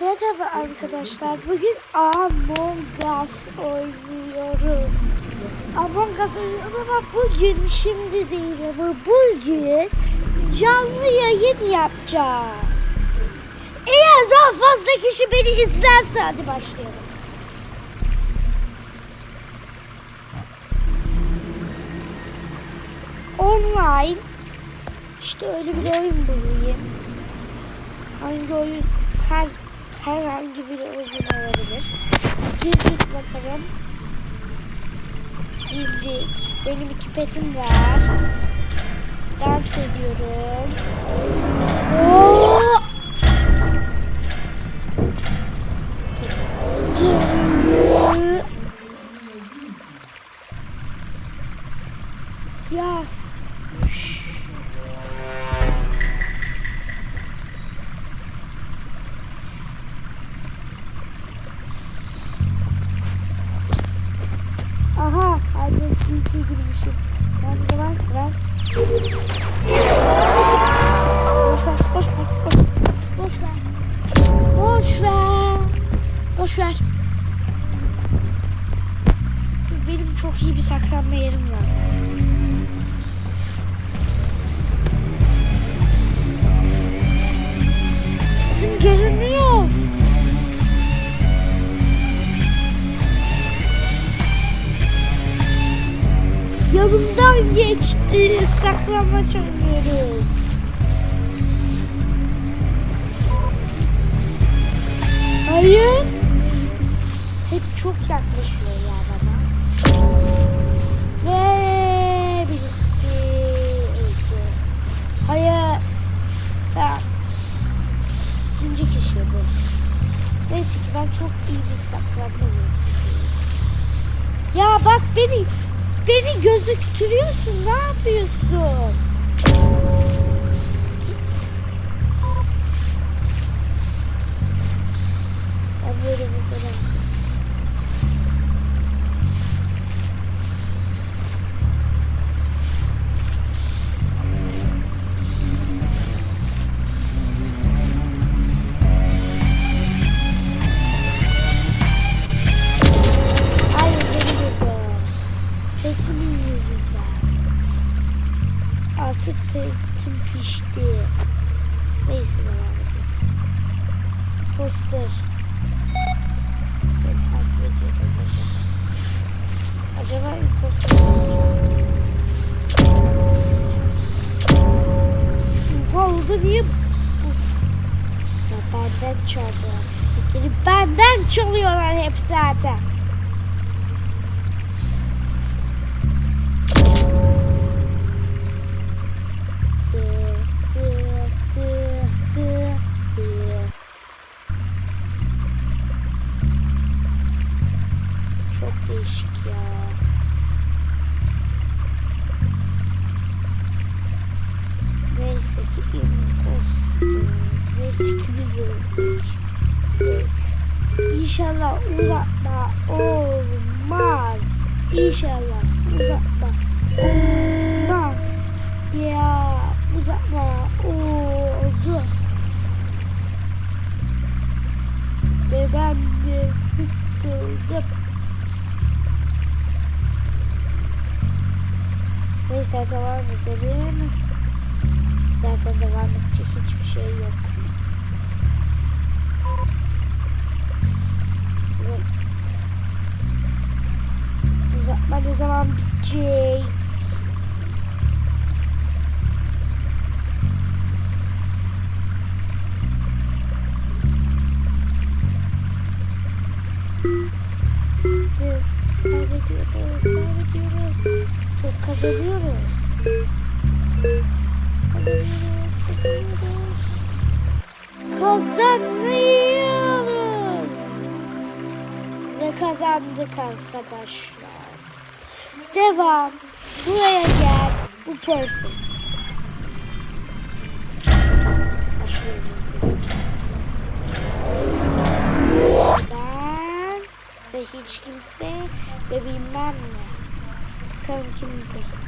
Merhaba arkadaşlar. Bugün Among Us oynuyoruz. Among Us oynuyoruz ama bugün şimdi değil ama bugün canlı yayın yapacağım. Eğer daha fazla kişi beni izlerse hadi başlayalım. Online işte öyle bir oyun bulayım. Hangi oyun her herhangi bir oyun olabilir. Girdik bakalım. Girdik. Benim iki petim var. Dans ediyorum. Hadi CP girmişim. Ben de var, ver. Boş ver, boş ver, boş ver. Boş ver. Boş ver. Benim çok iyi bir saklanma yerim var zaten. Geçti. Saklanmaç oynuyorum. Hayır. Hep çok yaklaşıyor beni gözüktürüyorsun. Ne yapıyorsun? Niye? Ya benden çaldılar. Fikri benden çalıyorlar hep zaten. Çok değişik ya. Neyse ki imposter. Neyse ki biz öldük. İnşallah uzatma olmaz. İnşallah uzatma olmaz. Ya uzatma oldu. Ve ben de sıkıldım. Neyse devam edelim. Zaten devam edecek hiçbir şey yok. Uzatma ne zaman bitecek? Kazanıyoruz. Kazanıyoruz. Ve kazandık arkadaşlar. Devam. Buraya gel. Bu perfect. Ben ve hiç kimse ve bilmem ne. Bakalım kim imposter.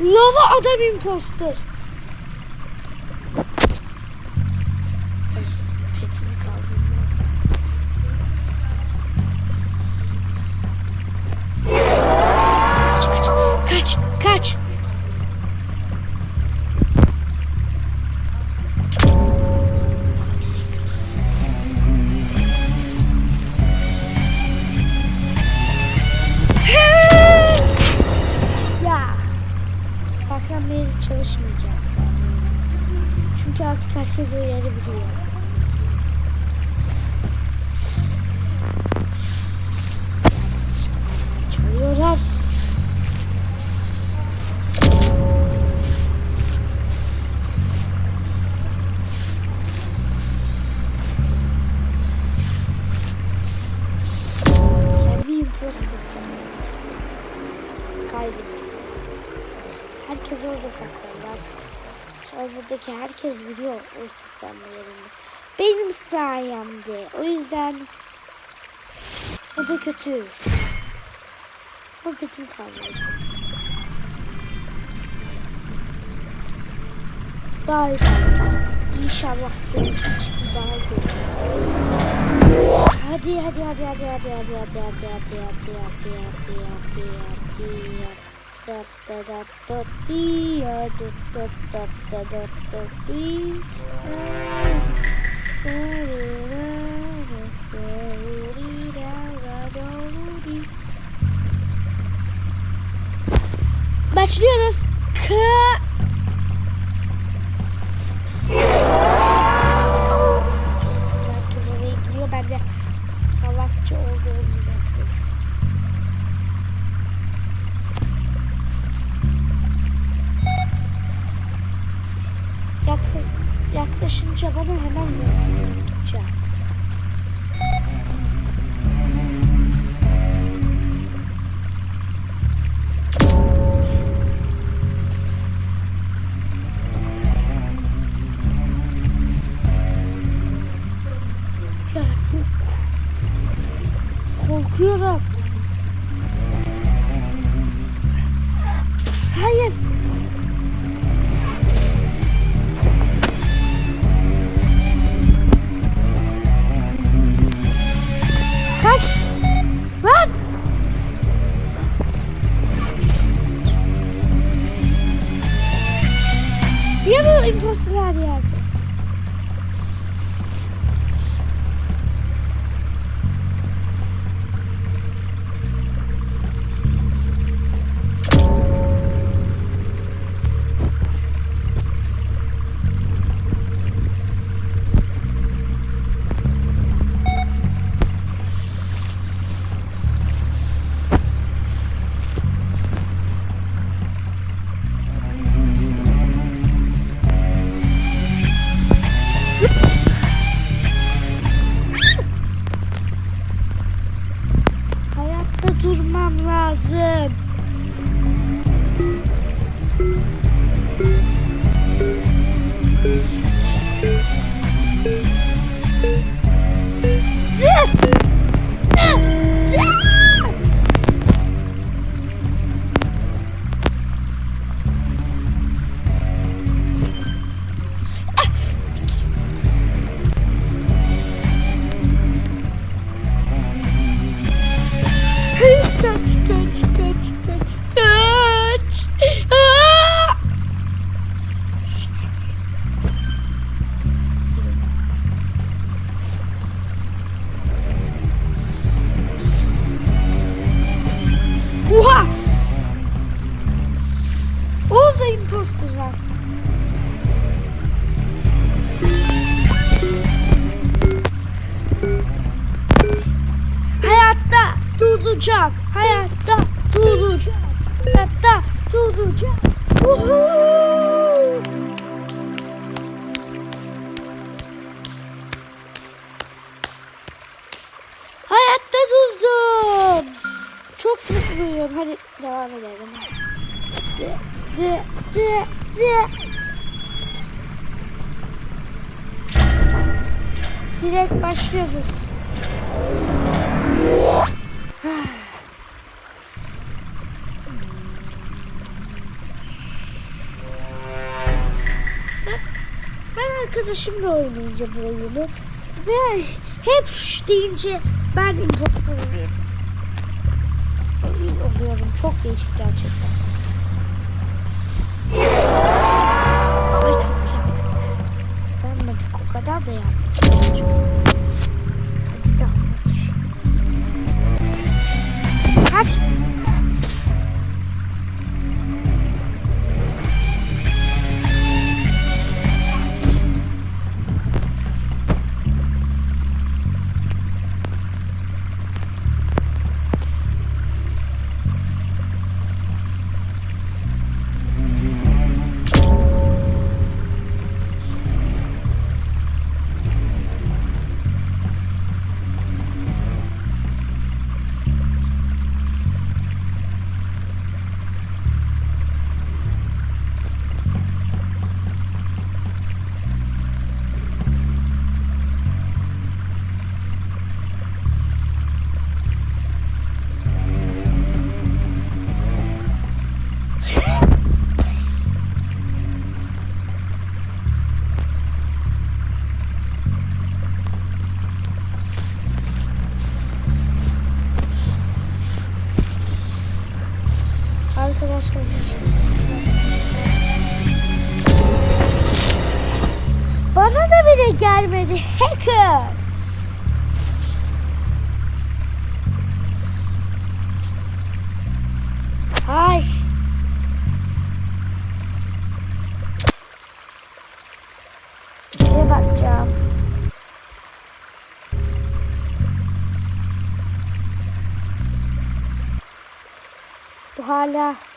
Lava adam imposter. Petimi kaldırdım. Kaç kaç kaç kaç. Saklandı artık. Serverdaki herkes biliyor o saklanma yerini. Benim sayemde. O yüzden o da kötü. Muhabbetim kalmadı. Bay bay. İnşallah senin için daha iyi. Hadi hadi hadi hadi hadi hadi hadi hadi hadi hadi hadi hadi hadi hadi da dot dot Başlıyoruz. Kı Yes! Duracağım. Hayatta duracağım. Hayatta duracağım. Uhu! Hayatta durdum. Çok mutluyum. Hadi devam edelim. De, de, de, de. Direkt başlıyoruz. Ben arkadaşımla oynayınca bu oyunu ve hep şş deyince ben imposter oluyorum. oluyorum. Çok değişik gerçekten. Ay çok yandık. Yanmadık o kadar da yandık. Kaç. Hala